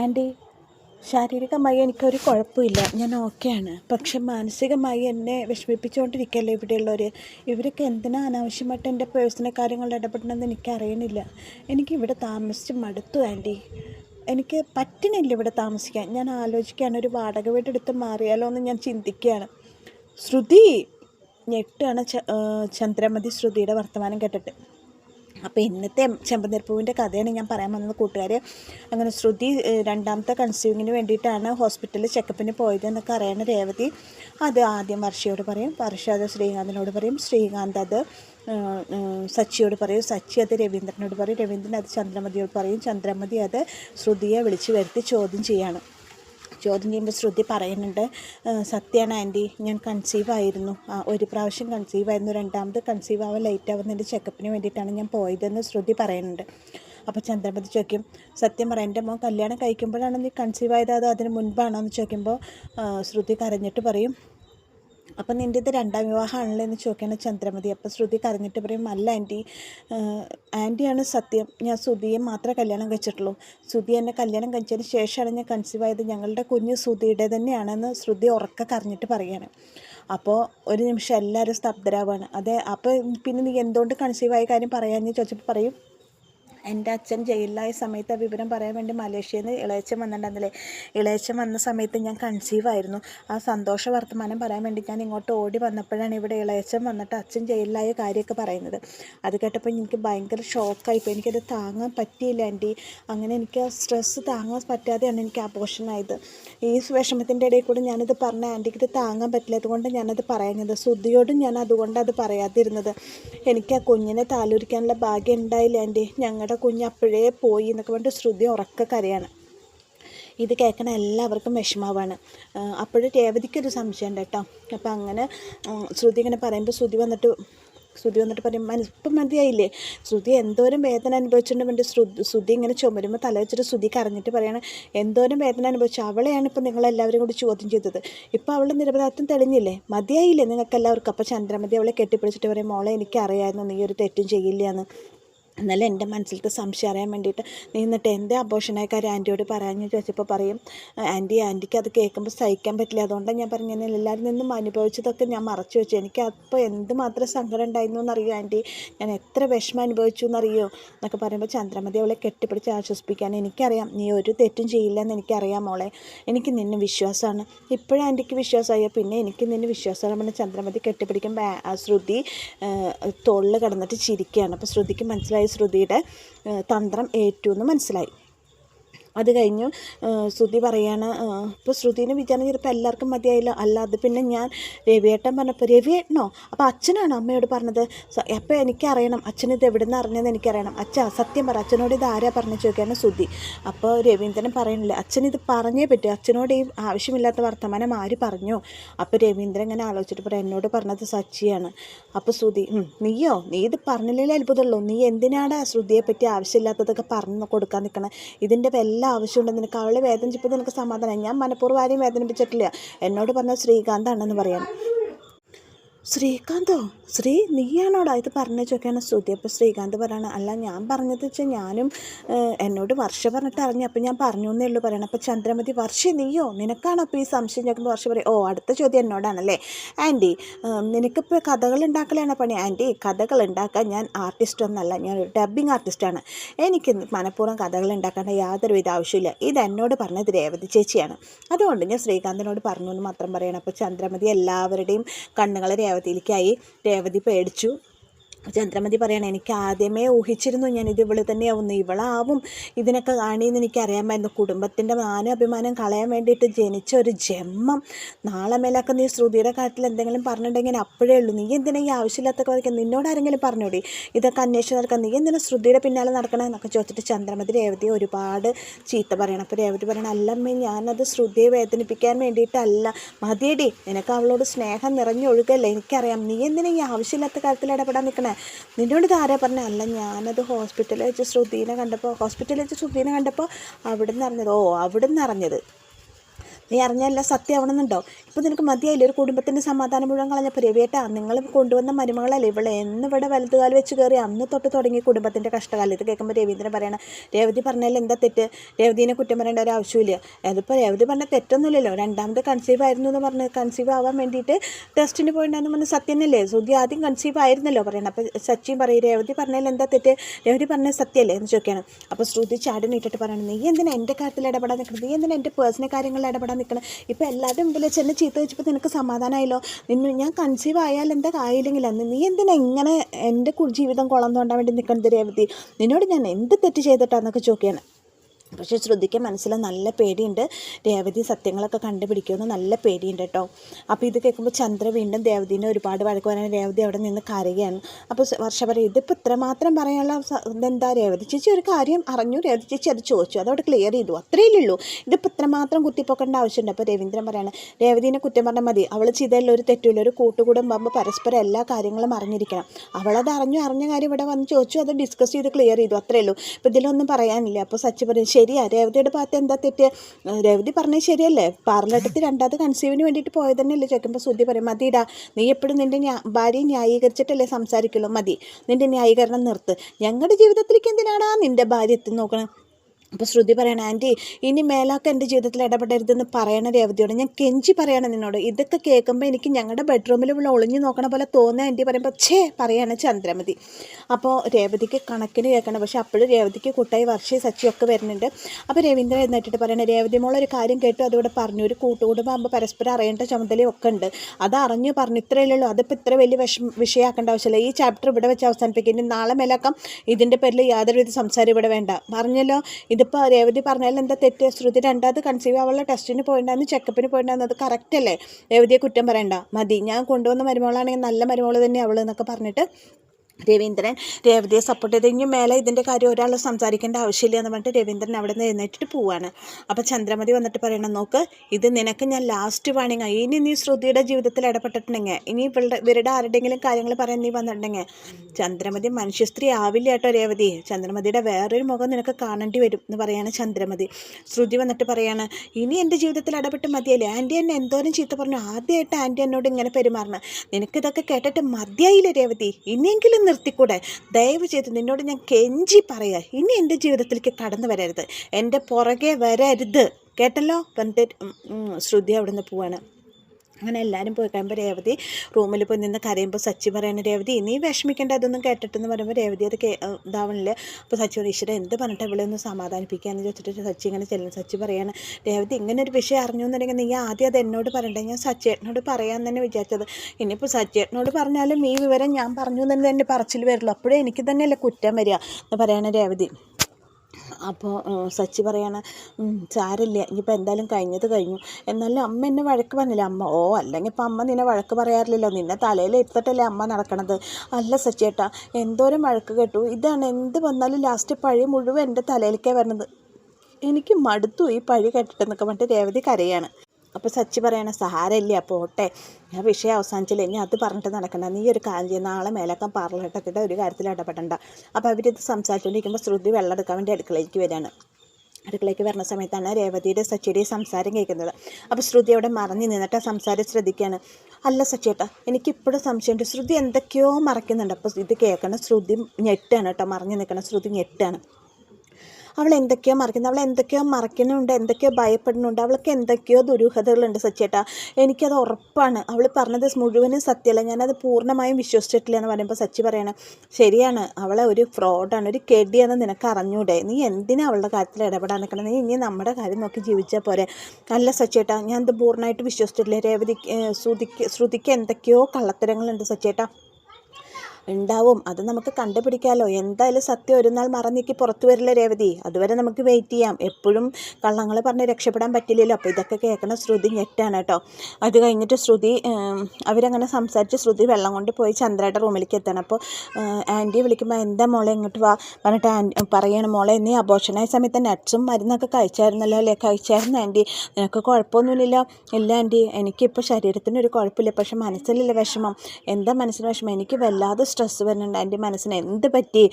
Anti ശാരീരികമായി എനിക്കൊരു കുഴപ്പമില്ല. ഞാൻ ഓക്കെയാണ് പക്ഷെ മാനസികമായി എന്നെ വിഷമിപ്പിച്ചുകൊണ്ടിരിക്കുകയല്ലേ ഇവിടെയുള്ളവർ ഇവരൊക്കെ എന്തിനാ അനാവശ്യമായിട്ട് എന്റെ പേഴ്സണൽ കാര്യങ്ങളിൽ ഇടപെടണമെന്ന് എനിക്കറിയണില്ല. എനിക്കിവിടെ താമസിച്ച് മടുത്തു ആന്റി. എനിക്ക് പറ്റണില്ല ഇവിടെ താമസിക്കാൻ. ഞാൻ ആലോചിക്കുകയാണ് ഒരു വാടക വീടെടുത്ത് മാറിയാലോ എന്ന് ഞാൻ ചിന്തിക്കുകയാണ്. ശ്രുതി ഞെട്ടാണ് ചന്ദ്രമതി ശ്രുതിയുടെ വർത്തമാനം കേട്ടിട്ട്. അപ്പോൾ ഇന്നത്തെ ചെമ്പനീർപ്പൂവിന്റെ കഥയാണ് ഞാൻ പറയാൻ വന്നത് കൂട്ടുകാർ അങ്ങനെ ശ്രുതി രണ്ടാമത്തെ കൺസ്യൂമിങ്ങിന് വേണ്ടിയിട്ടാണ് ഹോസ്പിറ്റലിൽ ചെക്കപ്പിന് പോയത് എന്നൊക്കെ അറിയണ രേവതി. അത് ആദ്യം വർഷയോട് പറയും വർഷ അത് ശ്രീകാന്തിനോട് പറയും ശ്രീകാന്ത് അത് സച്ചിയോട് പറയും സച്ചി അത് രവീന്ദ്രനോട് പറയും രവീന്ദ്രൻ അത് ചന്ദ്രമതിയോട് പറയും ചന്ദ്രമതി അത് ശ്രുതിയെ വിളിച്ച് വരുത്തി ചോദ്യം ചെയ്യാണ്. ചോദ്യം ചെയ്യുമ്പോൾ ശ്രുതി പറയുന്നുണ്ട് സത്യമാണ് ആന്റി ഞാൻ കൺസീവ് ആയിരുന്നു. ഒരു പ്രാവശ്യം കൺസീവ് ആയിരുന്നു രണ്ടാമത് കൺസീവ് ആവാൻ ലേറ്റ് ആവുന്നതിന്റെ ചെക്കപ്പിന് വേണ്ടിയിട്ടാണ് ഞാൻ പോയതെന്ന് ശ്രുതി പറയുന്നുണ്ട്. അപ്പോൾ ചന്ദ്രമതി ചോദിക്കും സത്യം പറയാം എന്റെ മോൻ കല്യാണം കഴിക്കുമ്പോഴാണ് നീ കൺസീവ് ആയത്? അതോ അതിന് മുൻപാണോ? എന്ന് ചോദിക്കുമ്പോൾ ശ്രുതി കരഞ്ഞിട്ട് പറയും അപ്പം നിന്റെ ഇത് രണ്ടാം വിവാഹമാണല്ലോ എന്ന് ചോദിക്കുകയാണ് ചന്ദ്രമതി. അപ്പം ശ്രുതി കരഞ്ഞിട്ട് പറയും അല്ല ആന്റി ആന്റിയാണ് സത്യം. ഞാൻ ശ്രുതിയെ മാത്രമേ കല്യാണം കഴിച്ചിട്ടുള്ളൂ. ശ്രുതി എന്നെ കല്യാണം കഴിച്ചതിന് ശേഷമാണ് ഞാൻ കൺസീവ് ആയത്. ഞങ്ങളുടെ കുഞ്ഞ് ശ്രുതിയുടെ തന്നെയാണെന്ന് ശ്രുതി ഉറക്ക കരഞ്ഞിട്ട് പറയുകയാണ് അപ്പോൾ ഒരു നിമിഷം എല്ലാവരും സ്തബ്ധരാവാണ്. അതെ അപ്പോൾ പിന്നെ നീ എന്തുകൊണ്ട് കൺസീവ് ആയ കാര്യം പറയാമെന്ന് ചോദിച്ചപ്പോൾ പറയും എന്റെ അച്ഛൻ ജയിലിലായ സമയത്ത് ആ വിവരം പറയാൻ വേണ്ടി മലേഷ്യയിൽ നിന്ന് ഇളയച്ചൻ വന്നിട്ടുണ്ടെന്നില്ലേ ഇളയച്ചൻ വന്ന സമയത്ത് ഞാൻ കൺസീവ് ആയിരുന്നു. ആ സന്തോഷ വർത്തമാനം പറയാൻ വേണ്ടി ഞാൻ ഇങ്ങോട്ട് ഓടി വന്നപ്പോഴാണ് ഇവിടെ ഇളയച്ചൻ വന്നിട്ട് അച്ഛൻ ജയിലിലായ കാര്യമൊക്കെ പറയുന്നത്. അത് കേട്ടപ്പോൾ എനിക്ക് ഭയങ്കര ഷോക്കായിപ്പോൾ എനിക്കത് താങ്ങാൻ പറ്റിയില്ല ആന്റി. അങ്ങനെ എനിക്ക് ആ സ്ട്രെസ്സ് താങ്ങാൻ പറ്റാതെയാണ് എനിക്ക് അബോഷനായത് ഈ വിഷമത്തിന്റെ ഇടയിൽ കൂടെ ഞാനിത് പറഞ്ഞ ആന്റിക്ക് ഇത് താങ്ങാൻ പറ്റില്ല. അതുകൊണ്ട് ഞാനത് പറയുന്നത് ശ്രുതിയോടും ഞാൻ അതുകൊണ്ട് അത് പറയാതിരുന്നത്. എനിക്ക് ആ കുഞ്ഞിനെ താലൂരിക്കാനുള്ള ഭാഗ്യം ഉണ്ടായില്ല ആന്റി. ഞങ്ങളുടെ കുഞ്ഞ് അപ്പോഴേ പോയി എന്നൊക്കെ പറഞ്ഞിട്ട് ശ്രുതി ഉറക്ക കരയാണ്. ഇത് കേൾക്കണ എല്ലാവർക്കും വിഷമാവാണ് അപ്പോഴും രേവതിക്കൊരു സംശയം ഉണ്ട് കേട്ടോ. അപ്പം അങ്ങനെ ശ്രുതി ഇങ്ങനെ പറയുമ്പോൾ ശ്രുതി വന്നിട്ട് ശ്രുതി വന്നിട്ട് പറയും "മനസ് ഇപ്പം മതിയായില്ലേ? ശ്രുതി എന്തോരം വേദന അനുഭവിച്ചിട്ടുണ്ട് വേണ്ടി ശ്രുതി ശ്രുതി ഇങ്ങനെ ചുമരുമ്പോൾ തല വെച്ചിട്ട് ശ്രുതി കരഞ്ഞിട്ട് പറയണം എന്തോരം വേദന അനുഭവിച്ചു? അവളെയാണ് ഇപ്പം നിങ്ങളെല്ലാവരും കൂടി ചോദ്യം ചെയ്തത്. ഇപ്പോൾ അവൾ നിരപരാധം തെളിഞ്ഞില്ലേ? മതിയായില്ലേ നിങ്ങൾക്ക് എല്ലാവർക്കും അപ്പോൾ ചന്ദ്രമതി അവളെ കെട്ടിപ്പിടിച്ചിട്ട് പറയും മോളെ എനിക്കറിയായിരുന്നു നീ ഒരു തെറ്റും ചെയ്യില്ല എന്ന് എന്നാലും എന്റെ മനസ്സിലത്തെ സംശയം അറിയാൻ വേണ്ടിയിട്ട് നീ എന്നിട്ട് എന്റെ അബോഷനായ കാര്യം ആന്റിയോട് പറയാമെന്ന് ചോദിച്ചപ്പോൾ പറയും ആന്റി ആന്റിക്ക് അത് കേൾക്കുമ്പോൾ സഹിക്കാൻ പറ്റില്ല. അതുകൊണ്ടാണ് ഞാൻ പറഞ്ഞു തന്നെ എല്ലാവരും നിന്നും അനുഭവിച്ചതൊക്കെ ഞാൻ മറച്ചു വെച്ചു. എനിക്ക് അപ്പോൾ എന്തുമാത്രം സങ്കടം ഉണ്ടായിരുന്നു എന്നറിയോ ആന്റി? ഞാൻ എത്ര വിഷമം അനുഭവിച്ചു എന്നറിയോ? എന്നൊക്കെ പറയുമ്പോൾ ചന്ദ്രമതി അവളെ കെട്ടിപ്പിടിച്ച് ആശ്വസിപ്പിക്കാൻ എനിക്കറിയാം നീ ഒരു തെറ്റും ചെയ്യില്ല എന്ന് എനിക്കറിയാം മോളെ. എനിക്ക് നിന്നെ വിശ്വാസമാണ്. ഇപ്പോഴും ആന്റിക്ക് വിശ്വാസമായ? പിന്നെ എനിക്ക് നിന്നെ വിശ്വാസമാണ്. പിന്നെ ചന്ദ്രമതി കെട്ടിപ്പിടിക്കുമ്പോൾ ശ്രുതി തോളിൽ കടന്നിട്ട് ചിരിക്കുകയാണ്. അപ്പോൾ ശ്രുതിക്ക് മനസ്സിലായി ശ്രുതിയുടെ തന്ത്രം ഏറ്റു എന്ന് മനസ്സിലായി. അത് കഴിഞ്ഞു ശ്രുതി പറയാണ് ഇപ്പോൾ ശ്രുതിനെ വിചാരണ ചിലപ്പോൾ എല്ലാവർക്കും മതിയായില്ല. അല്ലാതെ പിന്നെ ഞാൻ രവിയേട്ടൻ പറഞ്ഞപ്പോൾ രവിയേട്ടനോ? അപ്പോൾ അച്ഛനാണ് അമ്മയോട് പറഞ്ഞത്? അപ്പോൾ എനിക്കറിയണം അച്ഛനിത് എവിടെ നിന്ന് അറിഞ്ഞതെന്ന് എനിക്കറിയണം. അച്ഛ സത്യം പറ അച്ഛനോട് ഇത് ആരാ പറഞ്ഞു ചോദിക്കുകയാണ് ശ്രുതി. അപ്പോൾ രവീന്ദ്രൻ പറയണില്ല അച്ഛനിത് പറഞ്ഞേ പറ്റൂ. അച്ഛനോട് ഈ ആവശ്യമില്ലാത്ത വർത്തമാനം ആര് പറഞ്ഞു? അപ്പോൾ രവീന്ദ്രൻ ഇങ്ങനെ ആലോചിച്ചിട്ട് പറയാം എന്നോട് പറഞ്ഞത് സച്ചിയാണ്. അപ്പോൾ ശ്രുതി നീയോ? നീ ഇത് പറഞ്ഞില്ലേ അത്ഭുതമുള്ളൂ. നീ എന്തിനാണ് ശ്രുതിയെപ്പറ്റി ശ്രുതിയെ പറ്റി ആവശ്യമില്ലാത്തതൊക്കെ പറഞ്ഞു കൊടുക്കാൻ നിൽക്കണം ഇതിന്റെ വല്ല ആവശ്യമുണ്ട് നിനക്ക് അവളെ വേദനിച്ചപ്പോൾ നിനക്ക് സമാധാനം. ഞാൻ മനഃപൂർവം ആരെയും വേദനിപ്പിച്ചിട്ടില്ല. എന്നോട് പറഞ്ഞ ശ്രീകാന്താണെന്ന് പറയാം. ശ്രീകാന്തോ ശ്രീ നീയാണോടാ ഇത് പറഞ്ഞു ചോദിക്കാണ് ശ്രുതി. അപ്പോൾ ശ്രീകാന്ത് പറയണം അല്ല ഞാൻ പറഞ്ഞത് വെച്ചാൽ ഞാനും എന്നോട് വർഷ പറഞ്ഞിട്ട് അറിഞ്ഞു. അപ്പോൾ ഞാൻ പറഞ്ഞു എന്നേ ഉള്ളൂ പറയണം. അപ്പോൾ ചന്ദ്രമതി വർഷ നീയോ? നിനക്കാണോ അപ്പോൾ ഈ സംശയം? ചോദിക്കുമ്പോൾ വർഷ പറയും ഓ അടുത്ത ചോദ്യം എന്നോടാണല്ലേ? ആന്റി നിനക്കിപ്പോൾ കഥകൾ ഉണ്ടാക്കലാണ് പണി? ആന്റി കഥകൾ ഉണ്ടാക്കാൻ ഞാൻ ആർട്ടിസ്റ്റ് ഒന്നല്ല. ഞാൻ ഒരു ഡബ്ബിങ് ആർട്ടിസ്റ്റാണ് എനിക്ക് മനഃപൂർവം കഥകൾ ഉണ്ടാക്കേണ്ട യാതൊരുവിധ ആവശ്യമില്ല ഇത് എന്നോട് പറഞ്ഞത് രേവതി ചേച്ചിയാണ്. അതുകൊണ്ട് ഞാൻ ശ്രീകാന്തിനോട് പറഞ്ഞു എന്ന് മാത്രം പറയണം. അപ്പോൾ ചന്ദ്രമതി എല്ലാവരുടെയും കണ്ണുകൾ രേവതിയിലേക്കായി രേവതി പേടിച്ചു. ചന്ദ്രമതി പറയണം എനിക്ക് ആദ്യമേ ഊഹിച്ചിരുന്നു ഞാൻ ഇത് ഇവൾ തന്നെയാവുന്നു. ഇവളാവും ഇതിനൊക്കെ കാണിയെന്ന് എനിക്കറിയാമായിരുന്നു. കുടുംബത്തിന്റെ മാന അഭിമാനം കളയാൻ വേണ്ടിയിട്ട് ജനിച്ച ഒരു ജന്മം. നാളെ മേലൊക്കെ നീ ശ്രുതിയുടെ കാര്യത്തിൽ എന്തെങ്കിലും പറഞ്ഞിട്ടുണ്ടെങ്കിൽ അപ്പോഴേ ഉള്ളൂ. നീ എന്തിനാ ഈ ആവശ്യമില്ലാത്ത കാര്യം നിന്നോട് ആരെങ്കിലും പറഞ്ഞോടി? ഇതൊക്കെ അന്വേഷിച്ച് നടക്കാൻ നീ എന്തിനാ ശ്രുതിയുടെ പിന്നാലെ നടക്കണം? എന്നൊക്കെ ചോദിച്ചിട്ട് ചന്ദ്രമതി രേവതി ഒരുപാട് ചീത്ത പറയണം. അപ്പോൾ രേവതി പറയണം അല്ലമ്മേ ഞാനത് ശ്രുതിയെ വേദനിപ്പിക്കാൻ വേണ്ടിയിട്ടല്ല. മതിയടി നിനക്ക് അവളോട് സ്നേഹം നിറഞ്ഞൊഴുകല്ലേ? എനിക്കറിയാം. നീ എന്തിനാ ഈ ആവശ്യമില്ലാത്ത കാര്യത്തിൽ ഇടപെടാൻ നിൽക്കണേ? നിന്നോട് ആരാ പറഞ്ഞ? അല്ല ഞാനത് ഹോസ്പിറ്റലിൽ വെച്ച് ശ്രുതിനെ കണ്ടപ്പോൾ ഹോസ്പിറ്റലിൽ വെച്ച് ശ്രുതിനെ കണ്ടപ്പോൾ അവിടെ നിന്ന് അറിഞ്ഞത്. ഓ അവിടെ നിന്ന് അറിഞ്ഞത്. നീ അറിഞ്ഞല്ല സത്യമാവണമെന്നുണ്ടോ ഇപ്പോൾ നിനക്ക് മതിയായില്ല? ഒരു കുടുംബത്തിന്റെ സമാധാനം മുഴുവൻ കളഞ്ഞപ്പോൾ രവിയേട്ടാ നിങ്ങൾ കൊണ്ടുവന്ന മരുമകളല്ലേ ഇവളെ? എന്ന് ഇവിടെ വലതുകാലം വെച്ച് കയറി അന്ന് തൊട്ട് തുടങ്ങി കുടുംബത്തിന്റെ കഷ്ടകാലം. ഇത് കേൾക്കുമ്പോൾ രവീന്ദ്രൻ പറയണം രേവതി പറഞ്ഞാൽ എന്താ തെറ്റ്? രേവതിനെ കുറ്റം പറയേണ്ട ഒരു ആവശ്യമില്ല അതിപ്പോൾ രേവതി പറഞ്ഞ തെറ്റൊന്നുമില്ലല്ലോ. രണ്ടാമത് കൺസീവ് ആയിരുന്നു എന്ന് പറഞ്ഞ് കൺസീവ് ആവാൻ വേണ്ടിയിട്ട് ടെസ്റ്റിന് പോയിട്ടുണ്ടെന്ന് പറഞ്ഞ് സത്യനല്ലേ സുധി ആദ്യം കൺസീവ് ആയിരുന്നല്ലോ പറയണം. അപ്പോൾ സച്ചിൻ പറയും രേവതി പറഞ്ഞാൽ എന്താ തെറ്റ്? രേവതി പറഞ്ഞാൽ സത്യമല്ലേ എന്ന് ചോദിക്കുകയാണ്. അപ്പോൾ ശ്രുതി ചാടിനിട്ടിട്ട് പറയണം നീ എന്തിനാ എന്റെ കാര്യത്തിൽ ഇടപെടാൻ നിൽക്കുന്നത്? നീ എന്തിനാ എന്റെ പേഴ്സണൽ കാര്യങ്ങളിൽ ഇടപെടാൻ നിൽക്കണം. ഇപ്പോൾ എല്ലാവരും മുമ്പിൽ വെച്ച് എന്നെ ചീത്ത വെച്ചപ്പോൾ നിനക്ക് സമാധാനമായല്ലോ? നിന്നെ ഞാൻ കൺസീവ് ആയാൽ എന്താ ആയില്ലെങ്കിൽ അന്ന് നീ എന്തിനാ ഇങ്ങനെ എന്റെ ജീവിതം കുളം തോണ്ടാൻ വേണ്ടി നിൽക്കുന്നത് രേവതി? നിന്നോട് ഞാൻ എന്ത് തെറ്റ് ചെയ്തിട്ടാന്നൊക്കെ ചോദിക്കുകയാണ്. പക്ഷേ ശ്രുതിക്ക് മനസ്സിൽ നല്ല പേടിയുണ്ട്. രേവതി സത്യങ്ങളൊക്കെ കണ്ടുപിടിക്കുമെന്ന് നല്ല പേടിയുണ്ട് കേട്ടോ. അപ്പോൾ ഇത് കേൾക്കുമ്പോൾ ചന്ദ്ര വീണ്ടും ദേവതീനെ ഒരുപാട് വഴക്ക് പറയാൻ രേവതി അവിടെ നിന്ന് കരയുകയാണ്. അപ്പോൾ വർഷ പറയും ഇതിപ്പോൾ ഇത്രമാത്രം പറയാനുള്ള എന്താ രേവതി ചേച്ചി ഒരു കാര്യം അറിഞ്ഞു. രേവതി ചേച്ചി അത് ചോദിച്ചു. അതവിടെ ക്ലിയർ ചെയ്തു. അത്രയേ ഉള്ളൂ. ഇതിപ്പോൾ ഇത്രമാത്രം കുത്തിപ്പൊക്കേണ്ട ആവശ്യമുണ്ട്. അപ്പോൾ രവീന്ദ്രൻ പറയാണ് രേവതിനെ കുറ്റം പറഞ്ഞാൽ മതി. അവൾ ചെയ്തതിൽ ഒരു തെറ്റില്ല ഒരു കൂട്ടുകുടുംബാകുമ്പോൾ പരസ്പരം എല്ലാ കാര്യങ്ങളും അറിഞ്ഞിരിക്കണം. അവളത് അറിഞ്ഞു അറിഞ്ഞ കാര്യം ഇവിടെ വന്ന് ചോദിച്ചു. അത് ഡിസ്കസ് ചെയ്ത് ക്ലിയർ ചെയ്തു. അത്രയേ ഉള്ളൂ. ഇപ്പോൾ ഇതിലൊന്നും പറയാനില്ല. അപ്പോൾ സച്ചി പറയും ശരിയാ രേവതിയുടെ ഭാഗത്ത് എന്താ തെറ്റ്? രേവതി പറഞ്ഞത് ശരിയല്ലേ? പാർലട്ടത്തിൽ രണ്ടാമത് കൺസീവിന് വേണ്ടിയിട്ട് പോയത് തന്നെയല്ലേ ചോദിക്കുമ്പോൾ സുദ്ധി പറയും മതിടാ നീ എപ്പോഴും നിന്റെ ഭാര്യ ന്യായീകരിച്ചിട്ടല്ലേ സംസാരിക്കുള്ളൂ മതി. നിന്റെ ന്യായീകരണം നിർത്ത്. ഞങ്ങളുടെ ജീവിതത്തിലേക്ക് എന്തിനാടാ നിന്റെ ഭാര്യ എത്തി നോക്കണം? അപ്പോൾ ശ്രുതി പറയണ ആന്റി ഇനി മേലാക്ക എന്റെ ജീവിതത്തിൽ ഇടപെടരുതെന്ന് പറയണ രേവതിയോട് ഞാൻ കെഞ്ചി പറയണം നിന്നോട്. ഇതൊക്കെ കേൾക്കുമ്പോൾ എനിക്ക് ഞങ്ങളുടെ ബെഡ്റൂമിൽ ഒളിഞ്ഞു നോക്കണ പോലെ തോന്നുക ആന്റി പറയുമ്പോൾ ഛേ പറയാണ് ചന്ദ്രമതി. അപ്പോൾ രേവതിക്ക് കണക്കിന് കേൾക്കണം. പക്ഷേ അപ്പോഴും രേവതിക്ക് കൂട്ടായി വർഷയും സച്ചിയൊക്കെ വരുന്നുണ്ട്. അപ്പോൾ രവീന്ദ്രൻ എന്നിട്ടിട്ട് പറയണേ രേവതി മോൾ ഒരു കാര്യം കേട്ടു. അതിവിടെ പറഞ്ഞു. ഒരു കൂട്ടുകുടുംബമാകുമ്പോൾ പരസ്പരം അറിയേണ്ട ചുമതലയും ഒക്കെ ഉണ്ട്. അത് അറിഞ്ഞു പറഞ്ഞു. ഇത്രയല്ലേ ഉള്ളൂ. അതിപ്പോൾ ഇത്ര വലിയ വിഷം വിഷയമാക്കേണ്ട ആവശ്യമില്ല. ഈ ചാപ്റ്റർ ഇവിടെ വെച്ച് അവസാനിപ്പിക്കും. നാളെ മേലാക്കാം ഇതിന്റെ പേരിൽ യാതൊരുവിധ സംസാരം ഇവിടെ വേണ്ട. പറഞ്ഞല്ലോ ഇതിപ്പോൾ രേവതി പറഞ്ഞാൽ എന്താ തെറ്റ്? ശ്രുതി രണ്ടാമത് കൺസീവ് ആവാനുള്ള ടെസ്റ്റിന് പോയിട്ടുണ്ടായിരുന്നു ചെക്കപ്പിന് പോയിട്ടുണ്ടായിരുന്നു അത് കറക്റ്റ് അല്ലേ? രേവതിയെ കുറ്റം പറയണ്ട. മതി ഞാൻ കൊണ്ടുവന്ന മരുമകളാണെങ്കിൽ നല്ല മരുമകൾ തന്നെ അവൾ എന്നൊക്കെ പറഞ്ഞിട്ട് രവീന്ദ്രൻ രേവതിയെ സപ്പോർട്ട് ചെയ്ത്. ഇനി മേലെ ഇതിന്റെ കാര്യം ഒരാൾ സംസാരിക്കേണ്ട ആവശ്യമില്ല എന്ന് പറഞ്ഞിട്ട് രവീന്ദ്രൻ അവിടെ നിന്ന് എഴുന്നേറ്റിട്ട് പോവാണ്. അപ്പോൾ ചന്ദ്രമതി വന്നിട്ട് പറയണം നോക്ക് ഇത് നിനക്ക് ഞാൻ ലാസ്റ്റ് വാണിങ്ങ ഇനി നീ ശ്രുതിയുടെ ജീവിതത്തിൽ ഇടപെട്ടിട്ടുണ്ടെങ്കിൽ ഇനി ഇവളുടെ ഇവരുടെ ആരുടെങ്കിലും കാര്യങ്ങൾ പറയാൻ നീ വന്നിട്ടുണ്ടെങ്കിൽ ചന്ദ്രമതി മനുഷ്യസ്ത്രീ ആവില്ല കേട്ടോ രേവതി. ചന്ദ്രമതിയുടെ വേറൊരു മുഖം നിനക്ക് കാണേണ്ടി വരും എന്ന് പറയാണ് ചന്ദ്രമതി. ശ്രുതി വന്നിട്ട് പറയാണ് ഇനി എന്റെ ജീവിതത്തിൽ ഇടപെട്ട് മതിയല്ലേ? ആന്റി എന്നെ എന്തോരം ചീത്ത പറഞ്ഞു. ആദ്യമായിട്ട് ആന്റി എന്നോട് ഇങ്ങനെ പെരുമാറണം. നിനക്കിതൊക്കെ കേട്ടിട്ട് മതിയായില്ലേ രേവതി? ഇനിയെങ്കിലും നിർത്തിക്കൂടെ? ദയവ് ചെയ്ത് നിന്നോട് ഞാൻ കെഞ്ചി പറയുക. ഇനി എന്റെ ജീവിതത്തിലേക്ക് കടന്നു വരരുത്. എന്റെ പുറകെ വരരുത്. കേട്ടല്ലോ? പറഞ്ഞിട്ട് ശ്രുതി അവിടെ നിന്ന് പോവാണ്. അങ്ങനെ എല്ലാവരും പോയി കഴിയുമ്പോൾ രേവതി റൂമിൽ പോയി നിന്ന് കരയുമ്പോൾ സച്ചി പറയുന്ന രേവതി നീ വിഷമിക്കേണ്ട അതൊന്നും കേട്ടിട്ടെന്ന് പറയുമ്പോൾ രേവതി അത് കേ ഇതാവണില്ല. അപ്പോൾ സച്ചി പറയും ഈശ്വര എന്ത് പറഞ്ഞിട്ട് ഇവിടെ ഒന്ന് സമാധാനിപ്പിക്കാന്ന് ചോദിച്ചിട്ട് സച്ചി ഇങ്ങനെ ചെല്ലും സച്ചി പറയാണ് രേവതി ഇങ്ങനെ ഒരു വിഷയം അറിഞ്ഞു എന്നുണ്ടെങ്കിൽ നീ ആദ്യം അത് എന്നോട് പറയണ്ടേ? ഞാൻ സച്ചേട്ടനോട് പറയാൻ തന്നെ വിചാരിച്ചത്. ഇനിയിപ്പോൾ സച്ചേട്ടനോട് പറഞ്ഞാലും ഈ വിവരം ഞാൻ പറഞ്ഞു തന്നെ എന്റെ പറച്ചിൽ വരുള്ളൂ അപ്പോഴേ എനിക്ക് തന്നെയല്ലേ കുറ്റം വരിക. എന്ന് പറയണ രേവതി. അപ്പോൾ സച്ചി പറയാണ് ചാരില്ല ഇനിയിപ്പോൾ എന്തായാലും കഴിഞ്ഞത് കഴിഞ്ഞു. എന്നാലും അമ്മ എന്നെ വഴക്ക് പറഞ്ഞില്ല. അമ്മ ഓ അല്ലെങ്കിൽ ഇപ്പം അമ്മ നിന്നെ വഴക്ക് പറയാറില്ലല്ലോ. നിന്നെ തലയിൽ എടുത്തിട്ടല്ലേ അമ്മ നടക്കണത്? അല്ല സച്ചേട്ടാ എന്തോരം വഴക്ക് കേട്ടു. ഇതാണ് എന്ത് വന്നാലും ലാസ്റ്റ് പഴി മുഴുവൻ എന്റെ തലയിലേക്കേ വരണത്. എനിക്ക് മടുത്തു ഈ പഴി കേട്ടിട്ടെന്നൊക്കെ പറഞ്ഞിട്ട് രേവതി കരയാണ്. അപ്പോൾ സച്ചി പറയണ സഹാരമില്ല പോട്ടെ. ഞാൻ വിഷയം അവസാനിച്ചില്ല. ഇനി അത് പറഞ്ഞിട്ട് നടക്കണ്ട. നീ ഒരു കാര്യം ചെയ്യുന്ന നാളെ മേലക്കം പാർലമെന്റൊക്കെ ഒരു കാര്യത്തിൽ ഇടപെടണ്ട. അപ്പോൾ അവരിത് സംസാരിച്ചുകൊണ്ടിരിക്കുമ്പോൾ ശ്രുതി വെള്ളം എടുക്കാൻ വേണ്ടി അടുക്കളയിലേക്ക് വരികയാണ്. അടുക്കളയ്ക്ക് വരുന്ന സമയത്താണ് രേവതിയുടെ സച്ചിയുടെയും സംസാരം കേൾക്കുന്നത്. അപ്പോൾ ശ്രുതി അവിടെ മറഞ്ഞു നിന്നിട്ട് സംസാരം ശ്രദ്ധിക്കുകയാണ്. അല്ല സച്ചിയേട്ടാ എനിക്കിപ്പോഴും സംശയമുണ്ട്. ശ്രുതി എന്തൊക്കെയോ മറക്കുന്നുണ്ട്. അപ്പോൾ ഇത് കേൾക്കണം ശ്രുതി ഞെട്ടാണ് കേട്ടോ. മറഞ്ഞു നിൽക്കണം ശ്രുതി ഞെട്ടാണ്. അവൾ എന്തൊക്കെയോ മറക്കുന്നത് അവൾ എന്തൊക്കെയോ മറക്കുന്നുണ്ട്. എന്തൊക്കെയോ ഭയപ്പെടുന്നുണ്ട്. അവൾക്ക് എന്തൊക്കെയോ ദുരൂഹതകളുണ്ട് സച്ചേട്ടാ. എനിക്കത് ഉറപ്പാണ്. അവൾ പറഞ്ഞത് മുഴുവനും സത്യമല്ല ഞാനത് പൂർണമായും വിശ്വസിച്ചിട്ടില്ല എന്ന് പറയുമ്പോൾ സച്ചി പറയണം ശരിയാണ്. അവളെ ഒരു ഫ്രോഡാണ്. ഒരു കെടിയാണെന്ന് നിനക്ക് അറിഞ്ഞൂടെ? നീ എന്തിനാ അവളുടെ കാര്യത്തിൽ ഇടപെടാൻ നിൽക്കണം നീ ഇനി നമ്മുടെ കാര്യം നോക്കി ജീവിച്ചാൽ പോരെ. അല്ല സച്ചേട്ടാ ഞാൻ അത് പൂർണമായിട്ട് വിശ്വസിച്ചിട്ടില്ല. രേവതി ശ്രുതിക്ക് ശ്രുതിക്ക് എന്തൊക്കെയോ കള്ളത്തരങ്ങളുണ്ട് സച്ചേട്ടാ. ഉണ്ടാവും. അത് നമുക്ക് കണ്ടുപിടിക്കാമല്ലോ എന്തായാലും സത്യം ഒരു നാൾ മറന്നീക്കി പുറത്തു വരില്ല രേവതി. അതുവരെ നമുക്ക് വെയിറ്റ് ചെയ്യാം. എപ്പോഴും കള്ളങ്ങൾ പറഞ്ഞ് രക്ഷപ്പെടാൻ പറ്റില്ലല്ലോ. അപ്പോൾ ഇതൊക്കെ കേൾക്കണ ശ്രുതി ഞെട്ടാണ് കേട്ടോ. അത് കഴിഞ്ഞിട്ട് ശ്രുതി അവരങ്ങനെ സംസാരിച്ച് ശ്രുതി വെള്ളം കൊണ്ട് പോയി ചന്ദ്രയുടെ റൂമിലേക്ക് എത്തണം അപ്പോൾ ആന്റി വിളിക്കുമ്പോൾ എന്താ മോളെ ഇങ്ങോട്ട് വാ? പറഞ്ഞിട്ട് ആന്റി പറയണം മോളെ നീ അബോഷനായ സമയത്ത് നട്ട്സും മരുന്നൊക്കെ കഴിച്ചായിരുന്നല്ലോ അല്ലേ? കഴിച്ചായിരുന്നു ആന്റി നിനക്ക് കുഴപ്പമൊന്നുമില്ലല്ലോ? ഇല്ല ആന്റി എനിക്കിപ്പോൾ ശരീരത്തിനൊരു കുഴപ്പമില്ല. പക്ഷേ മനസ്സിലില്ല വിഷമം. എന്താ മനസ്സിന് വിഷമം? എനിക്ക് വല്ലാതെ സ്ട്രെസ്സ് വരുന്നുണ്ട് എന്റെ മനസ്സിന് എന്ത് പറ്റി?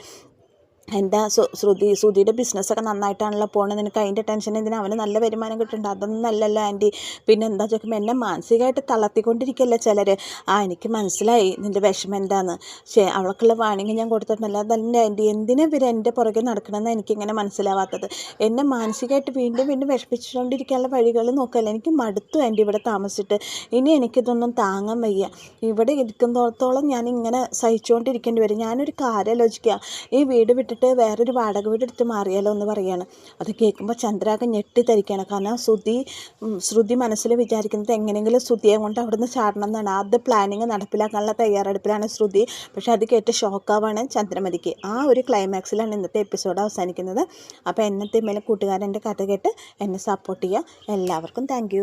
എന്താ ശ്രു ശ്രുതി ശ്രുതിയുടെ ബിസിനസ്സൊക്കെ നന്നായിട്ടാണല്ലോ പോണത്. നിനക്ക് അതിന്റെ ടെൻഷൻ എന്തിനാ? അവന് നല്ല വരുമാനം കിട്ടുന്നുണ്ട്. അതൊന്നും അല്ലല്ലോ ആന്റി പിന്നെ എന്താ ചോദിക്കുമ്പോൾ എന്നെ മാനസികമായിട്ട് തളർത്തിക്കൊണ്ടിരിക്കുകയല്ലേ ചിലർ ആ എനിക്ക് മനസ്സിലായി നിന്റെ വിഷമം എന്താന്ന്. പക്ഷേ അവൾക്കുള്ള വാണിങ്ങി ഞാൻ കൊടുത്തിട്ടില്ല അതല്ല ആന്റി എന്തിനാ ഇവർ എന്റെ പുറകെ നടക്കണമെന്ന് എനിക്കിങ്ങനെ മനസ്സിലാവാത്തത്. എന്നെ മാനസികമായിട്ട് വീണ്ടും വീണ്ടും വിഷമിച്ചുകൊണ്ടിരിക്കാനുള്ള വഴികൾ നോക്കല്ല? എനിക്ക് മടുത്തു ആന്റി ഇവിടെ താമസിച്ചിട്ട്. ഇനി എനിക്കിതൊന്നും താങ്ങാൻ വയ്യ. ഇവിടെ ഇരിക്കുന്നിടത്തോളം ഞാൻ ഇങ്ങനെ സഹിച്ചുകൊണ്ടിരിക്കേണ്ടി വരും. ഞാനൊരു കാര്യം ആലോചിക്കുക ഈ വീട് വിട്ടിട്ട് വേറൊരു വാടക വീട് എടുത്ത് മാറിയാലോ എന്ന് പറയാണ്. അത് കേൾക്കുമ്പോൾ ചന്ദ്രാകെ ഞെട്ടിത്തരിക്കുകയാണ് കാരണം ശ്രുതി ശ്രുതി മനസ്സിൽ വിചാരിക്കുന്നത് എങ്ങനെയെങ്കിലും ശ്രുതിയെ കൊണ്ട് അവിടുന്ന് ചാടണം എന്നാണ്. ആദ്യ പ്ലാനിങ് നടപ്പിലാക്കാനുള്ള തയ്യാറെടുപ്പിലാണ് ശ്രുതി. പക്ഷേ അത് കേട്ട് ഷോക്കാവാണ് ചന്ദ്രമതിക്ക്. ആ ഒരു ക്ലൈമാക്സിലാണ് ഇന്നത്തെ എപ്പിസോഡ് അവസാനിക്കുന്നത്. അപ്പോൾ എന്നത്തെ മേലെ കൂട്ടുകാരന്റെ കഥ കേട്ട് എന്നെ സപ്പോർട്ട് ചെയ്യുക. എല്ലാവർക്കും താങ്ക്